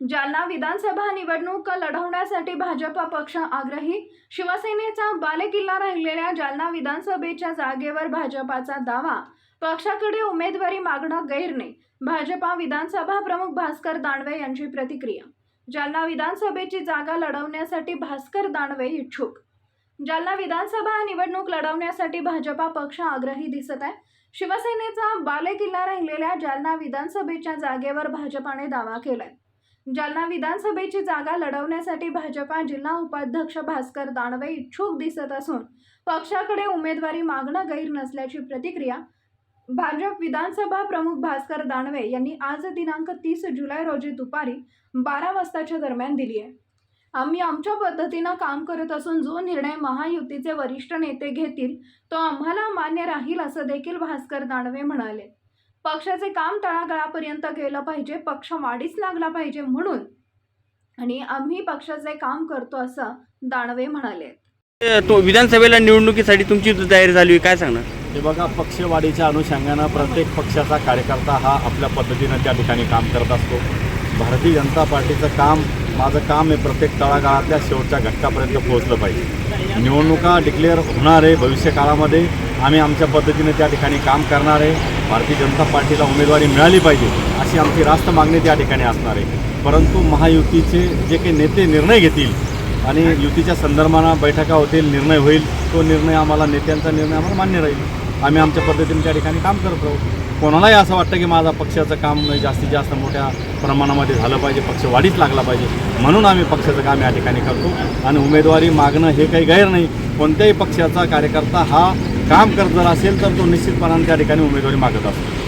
जालना विधानसभा निवडणूक लढवण्यासाठी भाजपा पक्ष आग्रही. शिवसेनेचा बालेकिल्ला राहिलेल्या जालना विधानसभेच्या जागेवर भाजपाचा दावा. पक्षाकडे उमेदवारी मागणं गैर नाही. भाजपा विधानसभा प्रमुख भास्कर दानवे यांची प्रतिक्रिया. जालना विधानसभेची जागा लढवण्यासाठी भास्कर दानवे इच्छुक. जालना विधानसभा निवडणूक लढवण्यासाठी भाजपा पक्ष आग्रही दिसत आहे. शिवसेनेचा बालेकिल्ला राहिलेल्या जालना विधानसभेच्या जागेवर भाजपाने दावा केलाय. जालना विधानसभेची जागा लढवण्यासाठी भाजपा जिल्हा उपाध्यक्ष भास्कर दानवे इच्छुक दिसत असून पक्षाकडे उमेदवारी मागणं गैर नसल्याची प्रतिक्रिया भाजप विधानसभा प्रमुख भास्कर दानवे यांनी आज दिनांक तीस जुलै रोजी दुपारी बारा वाजताच्या दरम्यान दिली आहे. आम्ही आमच्या पद्धतीनं काम करत असून जो निर्णय महायुतीचे वरिष्ठ नेते घेतील तो आम्हाला मान्य राहील असं देखील भास्कर दानवे म्हणाले. पक्षाचे काम तळागाळापर्यंत गेलं पाहिजे पक्ष वाढीस लागला पाहिजे म्हणून. आणि आम्ही पक्षाचे काम करतो असं दानवे म्हणाले. तो विधानसभेला निवडणुकीसाठी तुमची तयारी झाली काय सांगणार? हे बघा पक्षवाढीच्या अनुषंगानं प्रत्येक पक्षाचा कार्यकर्ता हा आपल्या पद्धतीनं त्या ठिकाणी काम करत असतो. भारतीय जनता पार्टीचं काम माझं काम हे प्रत्येक तळागाळातल्या शेवटच्या घटकापर्यंत पोहोचलं पाहिजे. निवडणुका डिक्लेअर होणार आहे भविष्य काळामध्ये आम्ही आमच्या पद्धतीने त्या ठिकाणी काम करणार आहे. भारतीय जनता पार्टीला उमेदवारी मिळाली पाहिजे अशी आमची रास्त मागणी त्या ठिकाणी असणार आहे. परंतु महायुतीचे जे काही नेते निर्णय घेतील आणि युतीच्या संदर्भानं बैठका होतील निर्णय होईल तो निर्णय आम्हाला नेत्यांचा निर्णय आम्हाला मान्य राहील. आम्ही आमच्या पद्धतीने त्या ठिकाणी काम करत राहू. कोणालाही असं वाटतं की माझा पक्षाचं काम जास्तीत जास्त मोठ्या प्रमाणामध्ये झालं पाहिजे पक्ष वाढीच लागला पाहिजे म्हणून आम्ही पक्षाचं काम या ठिकाणी करतो. आणि उमेदवारी मागणं हे काही गैर नाही. कोणत्याही पक्षाचा कार्यकर्ता हा काम करत जर असेल तर तो निश्चितपणाने त्या ठिकाणी उमेदवारी मागत असतो.